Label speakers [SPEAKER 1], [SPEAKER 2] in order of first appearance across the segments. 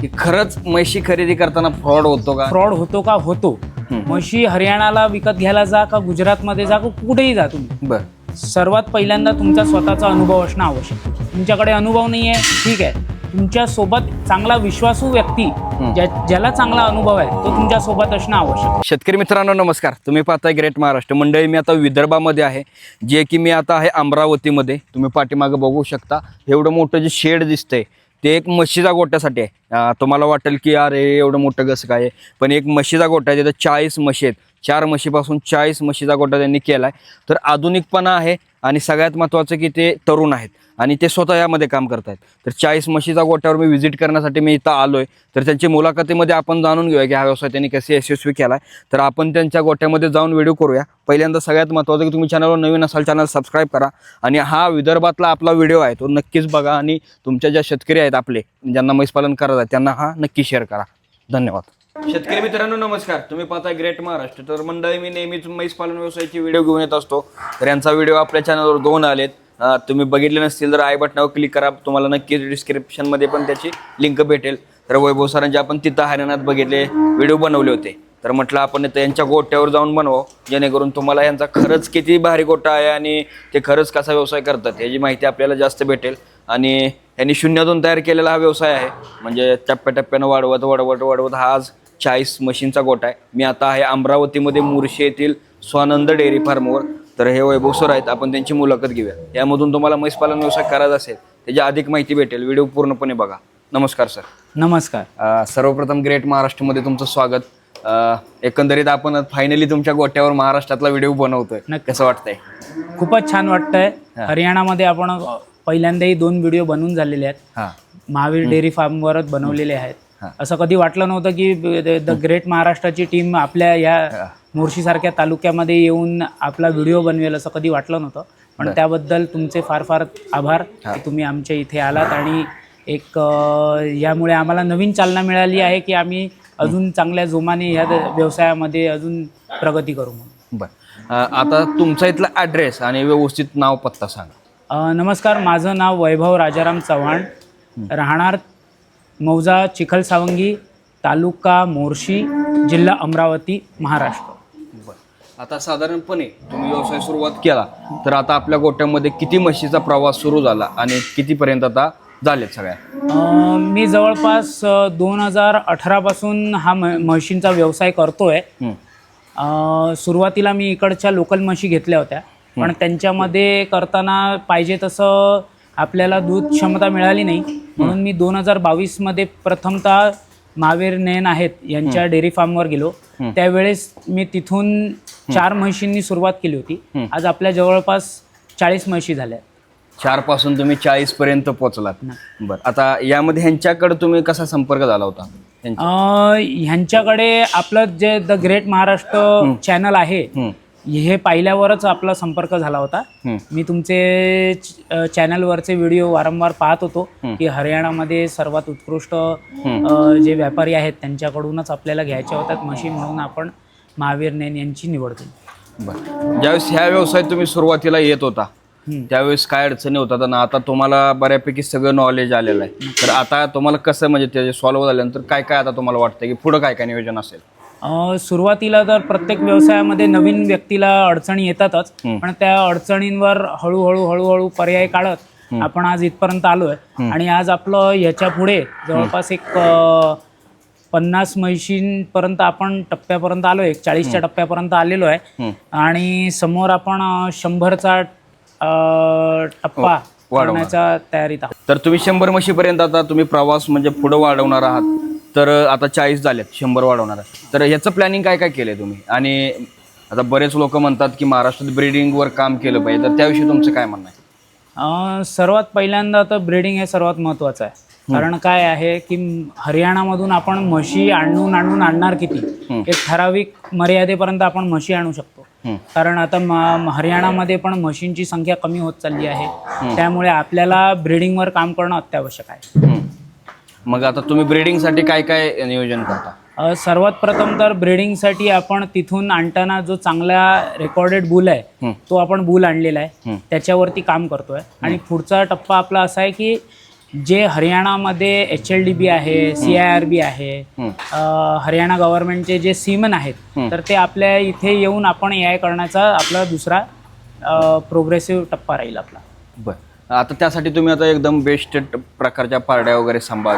[SPEAKER 1] की खरंच म्हशी खरेदी करताना फ्रॉड होतो का?
[SPEAKER 2] फ्रॉड होतो का? होतो. म्हशी हरियाणाला विकत घ्यायला जा का गुजरातमध्ये जा का कुठेही जा तुम्ही.
[SPEAKER 1] बर.
[SPEAKER 2] सर्वात पहिल्यांदा तुमचा स्वतःचा अनुभव असणं आवश्यक. आहे. तुमच्याकडे अनुभव नाही आहे ठीक आहे. तुमच्यासोबत चांगला विश्वासू व्यक्ती ज्या ज्याला चांगला अनुभव आहे तो तुमच्यासोबत असणं आवश्यक. आहे.
[SPEAKER 1] शेतकरी मित्रांनो नमस्कार. तुम्ही पाहताय ग्रेट महाराष्ट्र मंडळी मी आता विदर्भामध्ये आहे. जे की मी आता आहे अमरावतीमध्ये. तुम्ही पाठीमागं बघू शकता. एवढं मोठं जे शेड दिसतंय ते एक म्हशीचा गोट्यासाठी आहे. तुम्हाला वाटेल की अरे एवढं मोठं कसं काय पण एक म्हशीचा गोटा आहे तिथं चाळीस म्हशी आहेत. चार म्हशीपासून चाळीस म्हशीचा गोटा त्यांनी केला आहे तर आधुनिकपणा आहे. आणि सगळ्यात महत्त्वाचं की ते तरुण आहेत. आणि ते स्वतः यामध्ये काम करत आहेत तर चाळीस म्हशीचा गोट्यावर मी व्हिजिट करण्यासाठी मी इथं आलो आहे तर त्यांची मुलाखतीमध्ये आपण जाणून घेऊया की हा व्यवसाय त्यांनी कसे यशस्वी केला आहे तर आपण त्यांच्या गोट्यामध्ये जाऊन व्हिडिओ करूया. पहिल्यांदा सगळ्यात महत्त्वाचं की तुम्ही चॅनलवर नवीन असाल चॅनल सबस्क्राईब करा. आणि हा विदर्भातला आपला व्हिडिओ आहे तो नक्कीच बघा. आणि तुमच्या ज्या शेतकरी आहेत आपले ज्यांना म्हैसपालन करत आहेत त्यांना हा नक्की शेअर करा. धन्यवाद. शेतकरी मित्रांनो नमस्कार. तुम्ही पाहता ग्रेट महाराष्ट्र. तर मंडळी मी नेहमीच म्हैस पालन व्यवसायाची व्हिडिओ घेऊन येत असतो. तर यांचा व्हिडिओ आपल्या चॅनलवर दोन आलेत. तुम्ही बघितले नसतील तर आय बटनावर क्लिक करा. तुम्हाला नक्कीच डिस्क्रिप्शनमध्ये पण त्याची लिंक भेटेल. तर वैभव सरांचे आपण तिथं हरियाणात बघितले व्हिडिओ बनवले होते. तर म्हटलं आपण तर यांच्या गोट्यावर जाऊन बनवू जेणेकरून तुम्हाला यांचा खरंच किती भारी गोटा आहे आणि ते खरंच कसा व्यवसाय करतात याची माहिती आपल्याला जास्त भेटेल. आणि यांनी शून्यातून तयार केलेला हा व्यवसाय आहे. म्हणजे टप्प्याटप्प्यानं वाढवत वाढवत वाढवत हा आज चाळीस मशीनचा गोठा आहे. मी आता आहे अमरावतीमध्ये मुर्शी येथील स्वानंद डेअरी फार्मवर. तर हे वैभव सर आहेत. आपण त्यांची मुलाखत घेऊया. यामधून तुम्हाला म्हैसपालन व्यवसाय करायचा असेल त्याची अधिक माहिती भेटेल. व्हिडिओ पूर्णपणे बघा. नमस्कार सर.
[SPEAKER 2] नमस्कार.
[SPEAKER 1] अ, सर्वप्रथम ग्रेट महाराष्ट्रमध्ये तुमचं स्वागत. अ, एकंदरीत आपण फायनली तुमच्या गोट्यावर महाराष्ट्रातला व्हिडिओ बनवतोय.
[SPEAKER 2] नक्की.
[SPEAKER 1] कसं वाटतंय?
[SPEAKER 2] खूपच छान वाटतंय. हरियाणामध्ये आपण पहिल्यांदाही दोन व्हिडिओ बनवून झालेले आहेत.
[SPEAKER 1] हां.
[SPEAKER 2] महावीर डेअरी फार्मवरच बनवलेले आहेत. असं कधी वाटलं नव्हतं की द ग्रेट महाराष्ट्राची टीम आपल्या या मोर्शीसारख्या तालुक्यामध्ये येऊन आपला व्हिडिओ बनवेल असं कधी वाटलं नव्हतं. पण त्याबद्दल तुमचे फार फार आभार की तुम्ही आमच्या इथे आलात आणि एक यामुळे आम्हाला नवीन चालना मिळाली आहे की आम्ही अजून चांगल्या जोमाने या व्यवसायामध्ये अजून प्रगती करू म्हणून.
[SPEAKER 1] बर. आता तुमचा इथला ॲड्रेस आणि व्यवस्थित नाव पत्ता सांगा.
[SPEAKER 2] नमस्कार. माझं नाव वैभव राजाराम चव्हाण. राहणार मौजा चिखल सावंगी तालुका मोर्शी जिल्हा अमरावती महाराष्ट्र.
[SPEAKER 1] आता साधारणपणे तुम्ही व्यवसाय सुरुवात केला तर आता आपल्या गोट्यामध्ये किती म्हशीचा प्रवास सुरू झाला आणि कितीपर्यंत आता झालेत सगळ्या?
[SPEAKER 2] अ, मी जवळपास दोन हजार अठरापासून हा म म्हशींचा व्यवसाय करतोय.
[SPEAKER 1] हं.
[SPEAKER 2] अ, सुरुवातीला मी इकडच्या लोकल म्हशी घेतल्या होत्या. पण त्यांच्यामध्ये करताना पाहिजे तसं आपल्याला दूध क्षमता मिळाली नाही. म्हणून मी दोन हजार बावीसमध्ये प्रथमतः महावीर नयन आहेत यांच्या डेअरी फार्मवर गेलो. त्यावेळेस मी तिथून चार म्हशींनी सुरुवात केली होती. आज आपल्या जवळपास चाळीस म्हशी झाल्या
[SPEAKER 1] चारपासून तुम्ही चाळीस पर्यंत पोहोचलात बर आता यामध्ये ह्यांच्याकडे तुम्ही कसा संपर्क झाला होता?
[SPEAKER 2] ह्यांच्याकडे आपलं जे द ग्रेट महाराष्ट्र चॅनल आहे
[SPEAKER 1] हं.
[SPEAKER 2] पाहिल्यावरच आपला संपर्क झाला होता. मी तुमचे चॅनलवरचे व्हिडिओ वारंवार पाहत होतो की हरियाणामध्ये सर्वात उत्कृष्ट जे व्यापारी आहेत त्यांच्याकडूनच आपल्याला घ्यायच्या होत्यात म्हशी म्हणून आपण महावीर नैन यांची निवड केली.
[SPEAKER 1] बर. ज्यावेळेस ह्या व्यवसायात तुम्ही सुरुवातीला येत होता. त्यावेळेस काय अडचणी होतात? आणि आता तुम्हाला बऱ्यापैकी सगळं नॉलेज आलेलं आहे. तर आता तुम्हाला कसं म्हणजे ते सॉल्व्ह झाल्यानंतर काय काय आता तुम्हाला वाटतं की पुढं काय काय नियोजन असेल?
[SPEAKER 2] सुरुवातीला तर प्रत्येक व्यवसायामध्ये नवीन व्यक्तीला अडचणी येतातच पण त्या अडचणींवर हळूहळू हळूहळू पर्याय काढत आपण आज इथपर्यंत आलोय. आणि आज आपलं ह्याच्या पुढे जवळपास एक पन्नास म्हशींपर्यंत आपण टप्प्यापर्यंत आलोय एक चाळीसच्या टप्प्यापर्यंत आलेलो आहे. आणि समोर आपण शंभरचा टप्पा वाढवण्याच्या तयारीत आहोत.
[SPEAKER 1] तर तुम्ही शंभर म्हशीपर्यंत आता तुम्ही प्रवास म्हणजे पुढं वाढवणार आहात. तर आता चाळीस झालेत शंभर वाढवणार तर ह्याचं प्लॅनिंग काय काय केलंय तुम्ही? आणि आता बरेच लोक म्हणतात की महाराष्ट्रात ब्रीडिंगवर काम केलं पाहिजे तर त्याविषयी तुमचं काय म्हणणं आहे?
[SPEAKER 2] अं, सर्वात पहिल्यांदा तर ब्रीडिंग हे सर्वात महत्त्वाचं आहे. कारण काय आहे की हरियाणामधून आपण म्हशी आणून आणून आणणार किती? एक ठराविक मर्यादेपर्यंत आपण म्हशी आणू शकतो. कारण आता म- हरियाणामध्ये पण म्हशींची संख्या कमी होत चालली आहे. त्यामुळे आपल्याला ब्रीडिंगवर काम करणं अत्यावश्यक आहे.
[SPEAKER 1] मग आता तुम्ही ब्रीडिंगसाठी काय काय नियोजन करता
[SPEAKER 2] अ, सर्वात प्रथम तर ब्रीडिंगसाठी आपण तिथून आणताना जो चांगला रेकॉर्डेड बुल आहे
[SPEAKER 1] हं.
[SPEAKER 2] तो आपण बुल आणलेला आहे. त्याच्यावरती काम करतोय आणि पुढचा टप्पा आपला असा आहे की जे हरियाणामध्ये एच एल डी बी आहे सी आय आर बी आहे. अ, हरियाणा गव्हर्नमेंटचे जे सीमन आहेत. तर ते आपल्या इथे येऊन आपण ए आय करण्याचा आपला दुसरा प्रोग्रेसिव्ह टप्पा राहील आपला
[SPEAKER 1] बर आता त्यासाठी तुम्ही आता एकदम बेस्ट प्रकारच्या पारड्या वगैरे सांभाळ.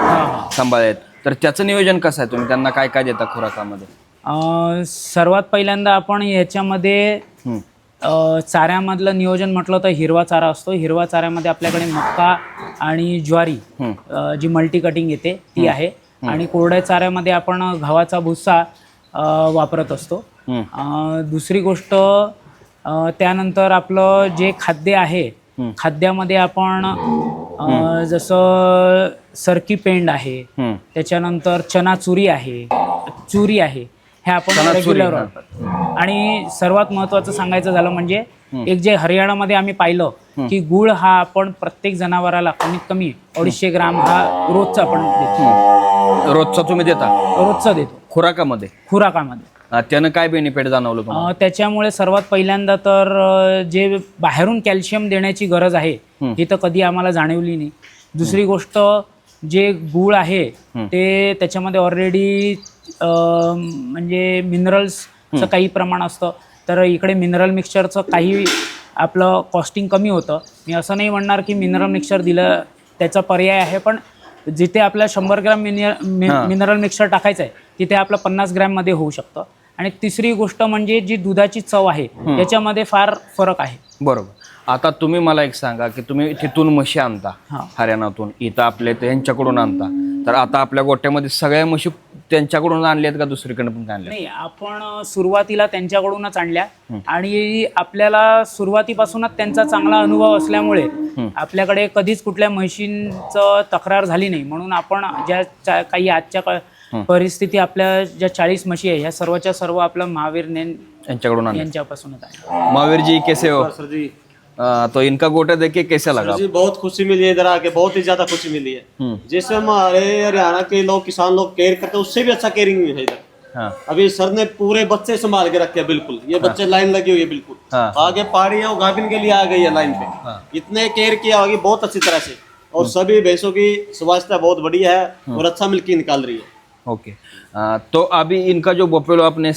[SPEAKER 1] सांभाळत तर त्याचं नियोजन कसं आहे तुम्ही त्यांना काय काय देता खुराकामध्ये
[SPEAKER 2] अ, सर्वात पहिल्यांदा आपण ह्याच्यामध्ये
[SPEAKER 1] हम्म.
[SPEAKER 2] अ, चाऱ्यामधलं नियोजन म्हटलं तर हिरवा चारा असतो हिरवा चाऱ्यामध्ये आपल्याकडे मक्का आणि ज्वारी
[SPEAKER 1] हम्म.
[SPEAKER 2] अ, जी मल्टी कटिंग येते ती आहे आणि कोरड्या चाऱ्यामध्ये आपण गव्हाचा भुस्सा अ, वापरत असतो
[SPEAKER 1] हम्म.
[SPEAKER 2] अ, दुसरी गोष्ट अ, त्यानंतर आपलं जे खाद्य आहे. खाद्यामध्ये आपण जसं सरकी पेंड आहे. त्याच्यानंतर चना चुरी आहे चुरी आहे हे आपण रेग्युलर. वापरतो. आणि सर्वात महत्त्वाचं सांगायचं झालं म्हणजे एक जे हरियाणामध्ये आम्ही पाहिलं की गुळ हा आपण प्रत्येक जनावराला कमीत कमी अडीचशे ग्राम हा रोजचा आपण देतो.
[SPEAKER 1] रोजचा तुम्ही देता?
[SPEAKER 2] रोजचा देतो.
[SPEAKER 1] खुराकामध्ये?
[SPEAKER 2] खुराकामध्ये.
[SPEAKER 1] त्यानं काय बेनिफिट जाणवलं तुम्हाला?
[SPEAKER 2] अं, त्याच्यामुळे सर्वात पहिल्यांदा तर अं, जे बाहेरून कॅल्शियम देण्याची गरज आहे
[SPEAKER 1] हं.
[SPEAKER 2] ही तर कधी आम्हाला जाणवली नाही. दुसरी गोष्ट जे गूळ आहे. ते त्याच्यामध्ये ऑलरेडी म्हणजे मिनरल्सचं काही प्रमाण असतं. तर इकडे मिनरल मिक्सचरचं काही आपलं कॉस्टिंग कमी होतं. मी असं नाही म्हणणार की मिनरल मिक्सचर दिलं त्याचा पर्याय आहे पण जिथे आपल्या शंभर ग्रॅम मिन
[SPEAKER 1] हां.
[SPEAKER 2] मिनरल मिक्सचर टाकायचं आहे तिथे आपलं पन्नास ग्रॅममध्ये होऊ शकतं. आणि तिसरी गोष्ट म्हणजे जी दुधाची चव आहे याच्यामध्ये फार फरक आहे.
[SPEAKER 1] बरोबर. आता तुम्ही मला एक सांगा की तुम्ही तिथून म्हशी आणता
[SPEAKER 2] हा.
[SPEAKER 1] हरियाणातून इथं आपले ते यांच्याकडून आणता. तर आता आपल्या गोट्यामध्ये सगळ्या म्हशी त्यांच्याकडून आणल्यात का दुसरीकडे पण काय आणल्या
[SPEAKER 2] नाही आपण अ, सुरुवातीला त्यांच्याकडूनच आणल्या. आणि आपल्याला सुरुवातीपासूनच त्यांचा चांगला अनुभव असल्यामुळे आपल्याकडे कधीच कुठल्या म्हशींचं तक्रार झाली नाही. म्हणून आपण ज्या चा- काही आजच्या क- परिस्थिती आपल्या ज्या चाळीस म्हशी आहे ह्या सर्वच्या सर्व आपलं महावीर नेन
[SPEAKER 1] यांच्याकडून आणल्या
[SPEAKER 2] यांच्यापासूनच आहे.
[SPEAKER 1] महावीर जी कैसे हो?
[SPEAKER 3] सर जी
[SPEAKER 1] तो इनका गोटा देख के कैसा लगा?
[SPEAKER 3] सर जी बहुत खुशी मिली है इधर आके बहुत ही ज़्यादा खुशी मिली है।
[SPEAKER 1] हम्म,
[SPEAKER 3] जैसे हमारे हरियाणा के लोग किसान लोग केयर करते हैं उससे भी अच्छा केयरिंग है इधर।
[SPEAKER 1] हाँ।
[SPEAKER 3] अभी सर ने पूरे बच्चे संभाल के रखे हैं बिल्कुल। ये बच्चे लाइन लगी हुई है बिल्कुल।
[SPEAKER 1] हाँ।
[SPEAKER 3] आगे पहाड़ी है वो गाभिन के लिए आ गई है लाइन पे। हाँ। इतने केयर किया होगी बहुत अच्छी तरह से। और सभी भैंसों की स्वास्थ्य बहुत बढ़िया है और अच्छा मिल्की निकाल रही है।
[SPEAKER 1] ओके। अं, तो अभी इनका जो बफेलो आपने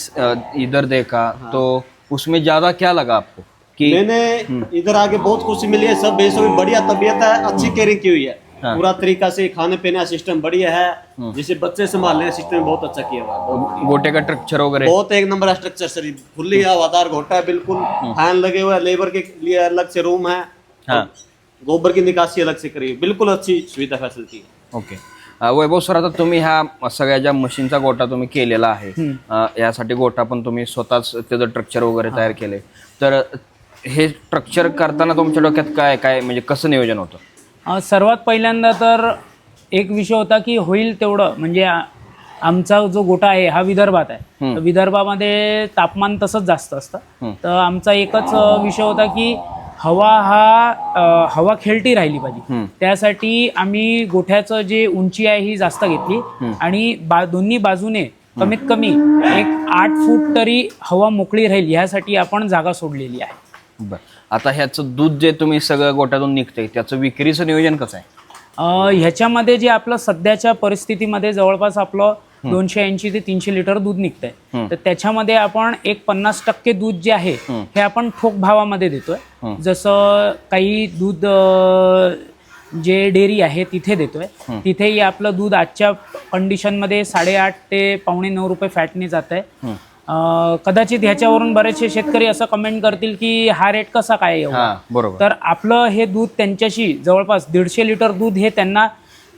[SPEAKER 1] इधर देखा हाँ। तो उसमें ज़्यादा क्या लगा आपको? कि
[SPEAKER 3] मैंने इधर आके बहुत खुशी मिली है सब भैंसों की बढ़िया तबीयत है अच्छी केयरिंग की हुई है।
[SPEAKER 1] हाँ।
[SPEAKER 3] पूरा तरीका से खाने पीने का सिस्टम बढ़िया है जिसे बच्चे संभालने का सिस्टम बहुत अच्छा किया हुआ है।
[SPEAKER 1] गोटे का स्ट्रक्चर वगैरह?
[SPEAKER 3] बहुत एक नंबर स्ट्रक्चर सर। खुली हवादार घोटा है बिल्कुल। फ़ैन लगे हुए लेबर के लिए अलग से रूम है।
[SPEAKER 1] हाँ।
[SPEAKER 3] गोबर की निकासी अलग से करी बिल्कुल अच्छी सुविधा फैसिलिटी है।
[SPEAKER 1] ओके। वैभव सर आता तुम्ही ह्या सगळ्या ज्या मशीनचा गोटा तुम्ही केलेला आहे अ, यासाठी गोटा पण तुम्ही स्वतःच त्याचं स्ट्रक्चर वगैरे तयार केले तर हे स्ट्रक्चर करताना तुमच्या डोक्यात काय काय म्हणजे कसं नियोजन होतं?
[SPEAKER 2] अ, सर्वात पहिल्यांदा तर एक विषय होता की होईल तेवढं. म्हणजे आ- आमचा जो गोटा आहे हा विदर्भात आहे. तर विदर्भामध्ये तापमान तसंच जास्त असतं. तर आमचा एकच अ, विषय होता की हवा हा हवा खेळती राहिली पाहिजे. त्यासाठी आम्ही गोठ्याचं जे उंची आहे ही जास्त घेतली. आणि बा दोन्ही बाजूने कमीत कमी एक आठ फूट तरी हवा मोकळी राहील ह्यासाठी आपण जागा सोडलेली आहे.
[SPEAKER 1] बरं. आता ह्याचं दूध जे तुम्ही सगळं गोट्यातून निघतंय त्याचं विक्रीचं नियोजन कसं आहे?
[SPEAKER 2] अ, ह्याच्यामध्ये जे आपलं सध्याच्या परिस्थितीमध्ये जवळपास आपलं दोनशे ऐंशी ते तीनशे लिटर दूध निघतंय. तर त्याच्यामध्ये आपण एक पन्नास टक्के दूध जे आहे हे. आपण ठोक भावामध्ये देतोय. जसं काही दूध जे डेअरी आहे तिथे देतोय. तिथेही आपलं दूध आजच्या कंडिशनमध्ये साडेआठ ते पावणे नऊ रुपये फॅटने जात आहे कदाचित ह्याच्यावरून बरेचसे शेतकरी असं कमेंट करतील की हा रेट कसा काय
[SPEAKER 1] बरोबर.
[SPEAKER 2] तर आपलं हे दूध त्यांच्याशी जवळपास दीडशे लिटर दूध हे त्यांना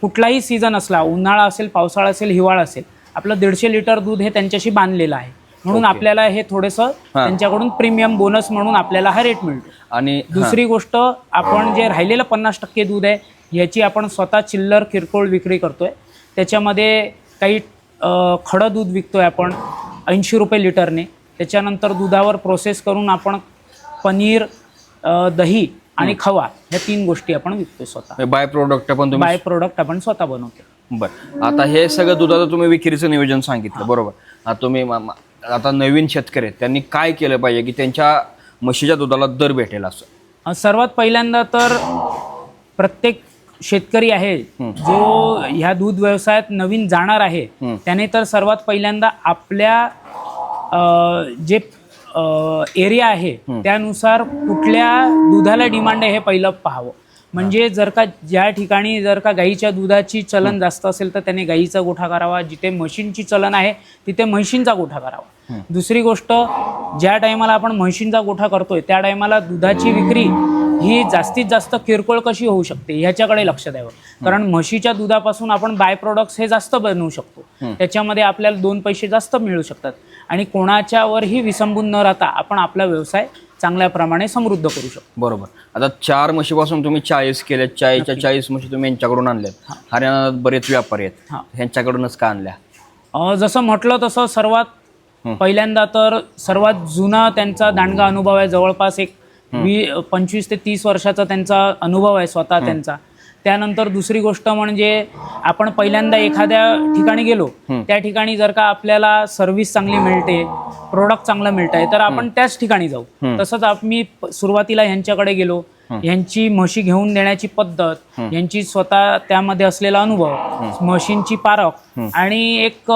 [SPEAKER 2] कुठलाही सीझन असला उन्हाळा असेल पावसाळा असेल हिवाळा असेल आपलं दीडशे लिटर दूध हे त्यांच्याशी बांधलेलं आहे. म्हणून आपल्याला हे थोडंसं त्यांच्याकडून प्रीमियम बोनस म्हणून आपल्याला हा रेट मिळतो.
[SPEAKER 1] आणि
[SPEAKER 2] दुसरी गोष्ट आपण जे राहिलेलं पन्नास टक्के दूध आहे याची आपण स्वतः चिल्लर किरकोळ विक्री करतोय. त्याच्यामध्ये काही अ, खडं दूध विकतोय आपण ऐंशी रुपये लिटरने. त्याच्यानंतर दुधावर प्रोसेस करून आपण पनीर अ, दही आणि खवा ह्या तीन गोष्टी आपण विकतोय स्वतः.
[SPEAKER 1] बाय प्रोडक्ट पण तुम्ही
[SPEAKER 2] बाय प्रोडक्ट आपण स्वतः बनवतो
[SPEAKER 1] बरं. आता हे सगळं दुधाचं तुम्ही विक्रीचं नियोजन सांगितलं बरोबर. आता तुम्ही म- म- आता नवीन शेतकरी आहेत त्यांनी काय केलं पाहिजे की त्यांच्या म्हशीच्या दुधाला दर भेटेल असं?
[SPEAKER 2] अ, सर्वात पहिल्यांदा तर प्रत्येक शेतकरी आहे जो ह्या दूध व्यवसायात नवीन जाणार आहे त्याने तर सर्वात पहिल्यांदा आपल्या अ, जे एरिया आहे त्यानुसार कुठल्या दुधाला डिमांड आहे हे पहिलं पाहावं. म्हणजे जर का ज्या ठिकाणी जर का गाईच्या दुधाची चलन जास्त असेल तर त्याने गाईचा गोठा करावा जिथे म्हशींची चलन आहे तिथे म्हशींचा गोठा करावा. दुसरी गोष्ट ज्या टायमाला आपण म्हशींचा गोठा करतोय त्या टायमाला दुधाची विक्री ही जास्तीत जास्त किरकोळ कशी होऊ शकते ह्याच्याकडे लक्ष द्यावं. कारण म्हशीच्या दुधापासून आपण बाय प्रोडक्ट्स हे जास्त बनवू शकतो. त्याच्यामध्ये आपल्याला दोन पैसे जास्त मिळू शकतात. आणि कोणाच्यावरही विसंबून न राहता आपण आपला व्यवसाय चांगल्या प्रमाणे समृद्ध करू शकतो.
[SPEAKER 1] बरोबर. आता चार म्हशीपासून तुम्ही चाळीस केल्यात चाळीसच्या चाळीस म्हशी तुम्ही यांच्याकडून आणल्यात हरियाणात बरेच व्यापारी आहेत.
[SPEAKER 2] हा.
[SPEAKER 1] ह्यांच्याकडूनच का आणल्या?
[SPEAKER 2] अ, जसं म्हटलं तसं सर्वात पहिल्यांदा तर सर्वात जुना त्यांचा दांडगा अनुभव आहे. जवळपास एक वी पंचवीस ते तीस वर्षाचा त्यांचा अनुभव आहे स्वतः त्यांचा. त्यानंतर दुसरी गोष्ट म्हणजे आपण पहिल्यांदा एखाद्या ठिकाणी गेलो त्या ठिकाणी जर का आपल्याला सर्व्हिस चांगली मिळते प्रोडक्ट चांगलं मिळत आहे तर आपण त्याच ठिकाणी जाऊ. तसंच आम्ही सुरुवातीला ह्यांच्याकडे गेलो. ह्यांची म्हशी घेऊन देण्याची पद्धत यांची स्वतः त्यामध्ये असलेला अनुभव म्हशींची पारख आणि एक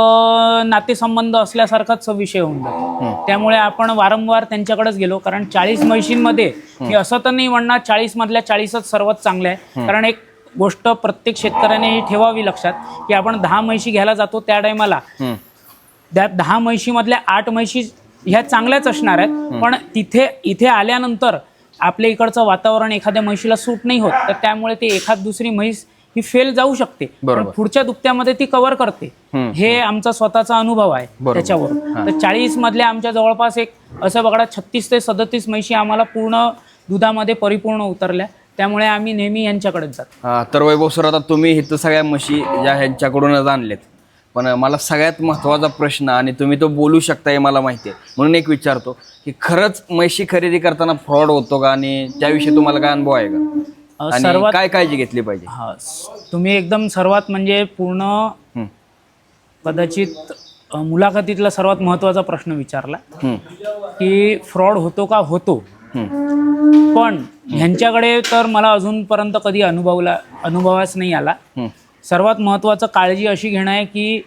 [SPEAKER 2] नातेसंबंध असल्यासारखाच विषय होऊन जातो. त्यामुळे आपण वारंवार त्यांच्याकडेच गेलो कारण चाळीस म्हशींमध्ये मी असं तर नाही म्हणणार चाळीस मधल्या चाळीसच सर्वात चांगले आहे. कारण एक गोष्ट प्रत्येक शेतकऱ्याने ही ठेवावी लक्षात की आपण दहा म्हशी घ्यायला जातो त्या टायमाला. त्या दहा म्हशीमधल्या आठ म्हशी ह्या चांगल्याच असणार आहेत पण तिथे इथे आल्यानंतर आपल्या इकडचं वातावरण एखाद्या म्हशीला सूट नाही होत तर त्यामुळे ते एखाद दुसरी म्हैस ही फेल जाऊ शकते. पण. पुढच्या दुभत्यामध्ये ती कव्हर करते. हे आमचा स्वतःचा अनुभव आहे. त्याच्यावर. तर चाळीस मधल्या आमच्या जवळपास एक असं बघा छत्तीस ते सदतीस म्हशी आम्हाला पूर्ण दुधामध्ये परिपूर्ण उतरल्या. त्यामुळे आम्ही नेहमी यांच्याकडेच जातो.
[SPEAKER 1] हा, तर वैभव सर आता तुम्ही इथं सगळ्या म्हशी ज्या ह्यांच्याकडूनच आणलेत. पण मला सगळ्यात महत्त्वाचा प्रश्न आणि तुम्ही तो बोलू शकता हे मला माहिती आहे. म्हणून एक विचारतो की खरंच म्हशी खरेदी करताना फ्रॉड होतो का आणि त्याविषयी तुम्हाला काय अनुभव आहे का?
[SPEAKER 2] अ,
[SPEAKER 1] आणि
[SPEAKER 2] सर्वात
[SPEAKER 1] काय काळजी घेतली पाहिजे?
[SPEAKER 2] हा स- तुम्ही एकदम सर्वात म्हणजे पूर्ण
[SPEAKER 1] हं,
[SPEAKER 2] कदाचित अ, मुलाखतीतला सर्वात महत्त्वाचा प्रश्न विचारला
[SPEAKER 1] हं,
[SPEAKER 2] की फ्रॉड होतो का? होतो. पण ह्यांच्याकडे तर मला अजूनपर्यंत कधी अनुभवला अनुभवास नाही आला. सर्वात महत्त्वाचं काळजी अशी घेणं आहे की.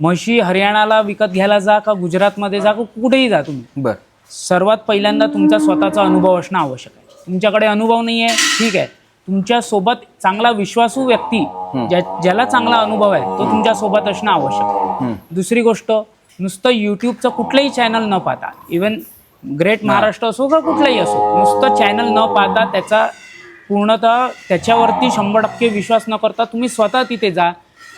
[SPEAKER 2] म्हशी हरियाणाला विकत घ्यायला जा का गुजरातमध्ये जा का कुठेही जा तुम्ही.
[SPEAKER 1] बर.
[SPEAKER 2] सर्वात पहिल्यांदा तुमचा स्वतःचा अनुभव असणं आवश्यक आहे. तुमच्याकडे अनुभव नाही आहे ठीक आहे. तुमच्यासोबत चांगला विश्वासू व्यक्ती ज्या ज्याला चांगला अनुभव आहे तो तुमच्यासोबत असणं आवश्यक आहे. दुसरी गोष्ट नुसतं यूट्यूबचं कुठलंही चॅनल न पाहता इवन ग्रेट महाराष्ट्र असो का कुठलंही असो नुसतं चॅनल न पाहता त्याचा पूर्णतः त्याच्यावरती शंभर टक्के विश्वास न करता तुम्ही स्वतः तिथे जा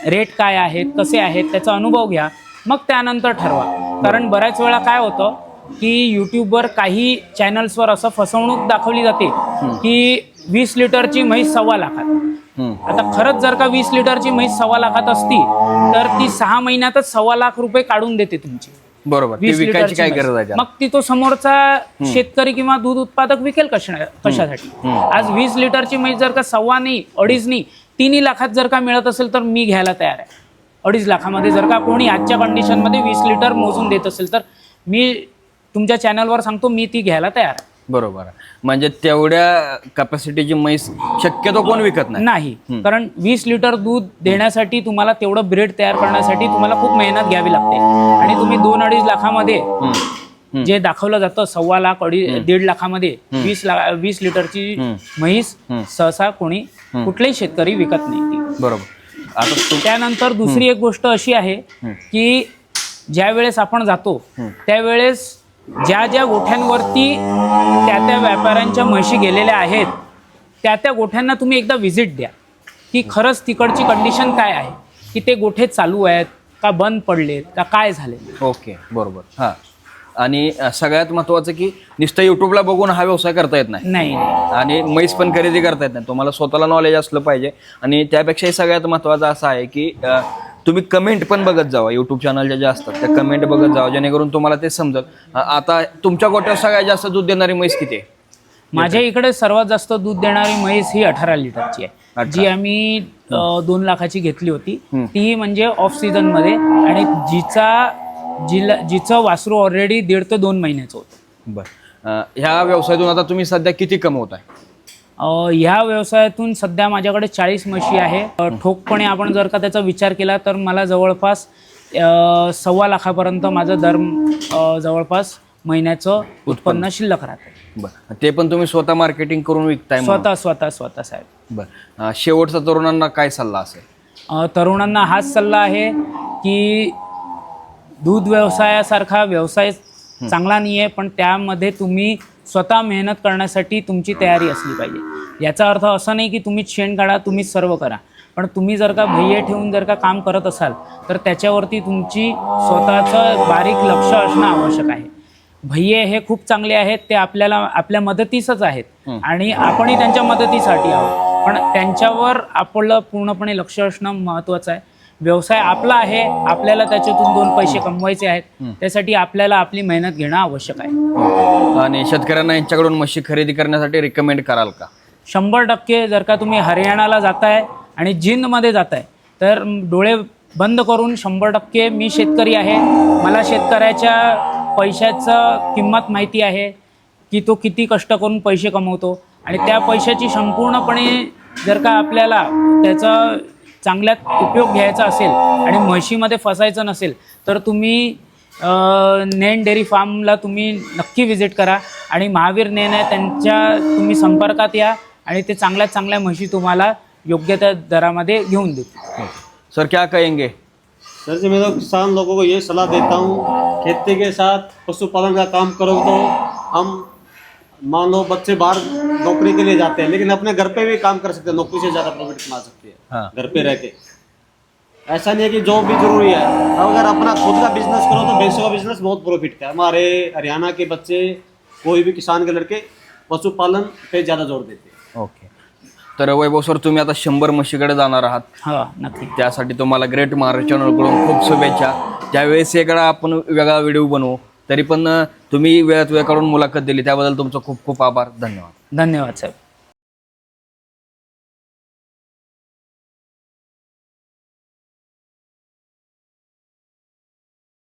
[SPEAKER 2] रेट काय आहेत कसे आहेत त्याचा अनुभव घ्या मग त्यानंतर ठरवा. कारण बऱ्याच वेळा काय होतं की यूट्यूबवर काही चॅनल्सवर असं फसवणूक दाखवली जाते की वीस लिटरची म्हैस सव्वा लाखात. आता खरंच जर का वीस लिटरची म्हैस सव्वा लाखात असती तर ती सहा महिन्यातच सव्वा लाख रुपये काढून देते तुमची.
[SPEAKER 1] बरोबर ती
[SPEAKER 2] वीस
[SPEAKER 1] विकायची
[SPEAKER 2] लिटरची
[SPEAKER 1] काय
[SPEAKER 2] म्हैस.
[SPEAKER 1] गरज आहे त्याला?
[SPEAKER 2] मग ती तो समोरचा शेतकरी किंवा दूध उत्पादक विकेल कशा कशासाठी? आज वीस लिटरची म्हैस जर का सव्वा नाही अडीच नाही तिन्ही लाखात जर का मिळत असेल तर मी घ्यायला तयार आहे. अडीच लाखामध्ये जर का कोणी आजच्या कंडिशनमध्ये वीस लिटर मोजून देत असेल तर मी तुमच्या चॅनलवर सांगतो मी ती घ्यायला तयार आहे.
[SPEAKER 1] बरोबर आहे. म्हणजे तेवढ्या कॅपॅसिटीची म्हैस शक्यतो कोण विकत नाही.
[SPEAKER 2] नाही. कारण वीस लिटर दूध देण्यासाठी तुम्हाला तेवढं ब्रेड तयार करण्यासाठी तुम्हाला खूप मेहनत घ्यावी लागते. आणि तुम्ही दोन अडीच लाखामध्ये जे दाखवलं जातं सव्वा लाख अडी दीड लाखामध्ये वीस वीस लिटरची म्हैस सहसा कोणी कुठलाही शेतकरी विकत नाही. ती
[SPEAKER 1] बरोबर. आता तू
[SPEAKER 2] त्यानंतर दुसरी एक गोष्ट अशी आहे की ज्या वेळेस आपण जातो त्यावेळेस ज्या ज्या गोठ्यांवरती त्या त्या व्यापाऱ्यांच्या म्हशी गेलेल्या आहेत त्या त्या गोठ्यांना तुम्ही एकदा व्हिजिट द्या. की खरंच तिकडची कंडिशन काय आहे? की ते गोठे चालू आहेत का बंद पडलेत का काय झाले
[SPEAKER 1] ओके बरोबर. हां. आणि सगळ्यात महत्त्वाचं की नुसतं युट्यूबला बघून हा व्यवसाय करता येत नाही.
[SPEAKER 2] नाही.
[SPEAKER 1] आणि म्हैस पण खरेदी करता येत नाही. तुम्हाला स्वतःला नॉलेज असलं पाहिजे. आणि त्यापेक्षाही सगळ्यात महत्त्वाचं असं आहे की तुम्ही कमेंट पण बघत जावा. यूट्यूब चॅनलच्या ज्या असतात त्या कमेंट बघत जावा जेणेकरून तुम्हाला ते समजल. अ, आता तुमच्या गोट्यावर सगळ्यात जास्त दूध देणारी म्हैस किती आहे?
[SPEAKER 2] माझ्या इकडे सर्वात जास्त दूध देणारी म्हैस ही अठरा लिटरची आहे. जी आम्ही दोन लाखाची घेतली होती. ती म्हणजे ऑफ सीझनमध्ये. आणि जिचा जिला जिचं वासरू ऑलरेडी दीड ते दोन महिन्याचं होतं.
[SPEAKER 1] बरं. ह्या व्यवसायातून आता तुम्ही सध्या किती कमवताय?
[SPEAKER 2] अ, ह्या व्यवसायातून सध्या माझ्याकडे चाळीस म्हशी आहे. ठोकपणे आपण जर का त्याचा विचार केला तर मला जवळपास सव्वा लाखापर्यंत माझं दर जवळपास महिन्याचं उत्पन्न. शिल्लक राहतं.
[SPEAKER 1] बरं. ते पण तुम्ही स्वतः मार्केटिंग करून विकताय.
[SPEAKER 2] स्वतः स्वतः स्वतः साहेब.
[SPEAKER 1] बरं. शेवटचा तरुणांना काय सल्ला असेल?
[SPEAKER 2] तरुणांना हाच सल्ला आहे की दूध व्यवसायासारखा व्यवसाय चांगला नाही आहे पण त्यामध्ये तुम्ही स्वतः मेहनत करण्यासाठी तुमची तयारी असली पाहिजे. याचा अर्थ असा नाही की तुम्हीच शेण काढा तुम्हीच सर्व करा. पण तुम्ही जर का भैये ठेवून जर का काम करत असाल तर त्याच्यावरती तुमची स्वतःचं बारीक लक्ष असणं आवश्यक आहे. भैये हे खूप चांगले आहेत ते आपल्याला आपल्या मदतीसच आहेत. आणि आपणही त्यांच्या मदतीसाठी आहोत. पण त्यांच्यावर आपलं पूर्णपणे लक्ष असणं महत्त्वाचं आहे. व्यवसाय आपला आहे आपल्याला त्याच्यातून दोन पैसे कमवायचे आहेत त्यासाठी आपल्याला आपली मेहनत घेणं आवश्यक आहे.
[SPEAKER 1] आणि शेतकऱ्यांना यांच्याकडून म्हशी खरेदी करण्यासाठी रिकमेंड कराल का?
[SPEAKER 2] शंभर टक्के जर का तुम्ही हरियाणाला जाताय आणि जिंदमध्ये जाताय तर डोळे बंद करून शंभर टक्के मी शेतकरी आहे. मला शेतकऱ्याच्या पैशाचं किंमत माहिती आहे की तो किती कष्ट करून पैसे कमवतो आणि त्या पैशाची संपूर्णपणे जर का आपल्याला त्याचा चांगल्यात उपयोग घ्यायचा असेल आणि म्हशीमध्ये फसायचं नसेल तर तुम्ही नेन डेअरी फार्मला तुम्ही नक्की व्हिजिट करा आणि महावीर नेन आहे त्यांच्या तुम्ही संपर्कात या आणि ते चांगल्यात चांगल्या म्हशी तुम्हाला योग्य त्या दरामध्ये घेऊन देतील.
[SPEAKER 1] सर क्या कहेंगे?
[SPEAKER 3] सर जी मैं तो किसान लोगों को ये सलाह देता हूँ खेती के साथ पशुपालन का काम करो तो हम मान लो बच्चे बाहर नौकरी के लिए जाते हैं लेकिन अपने घर पे भी काम कर सकते हैं नौकरी से ज़्यादा प्रॉफिट कमा सकते हैं
[SPEAKER 1] हाँ।
[SPEAKER 3] घर पे रह के। ऐसा नहीं है कि जॉब भी जरूरी है। अगर अपना खुद का बिजनेस करो तो भैंसों का बिजनेस बहुत प्रॉफिट का है। हमारे हरियाणा के बच्चे कोई भी किसान के लड़के पशुपालन पे ज़्यादा जोर देते हैं।
[SPEAKER 1] ओके। तर वैभव सर तुम्ही आता शंभर म्हशीकडे जाणार आहात.
[SPEAKER 2] हा नक्की.
[SPEAKER 1] त्यासाठी तुम्हाला ग्रेट महाराष्ट्र चॅनलकडून खूप शुभेच्छा. त्यावेळेस वेगळा आपण वेगळा व्हिडिओ बनवू तरी पण तुम्ही वेळात वेळ काढून मुलाखत दिली त्याबद्दल तुमचं खूप खूप आभार. धन्यवाद.
[SPEAKER 2] धन्यवाद साहेब.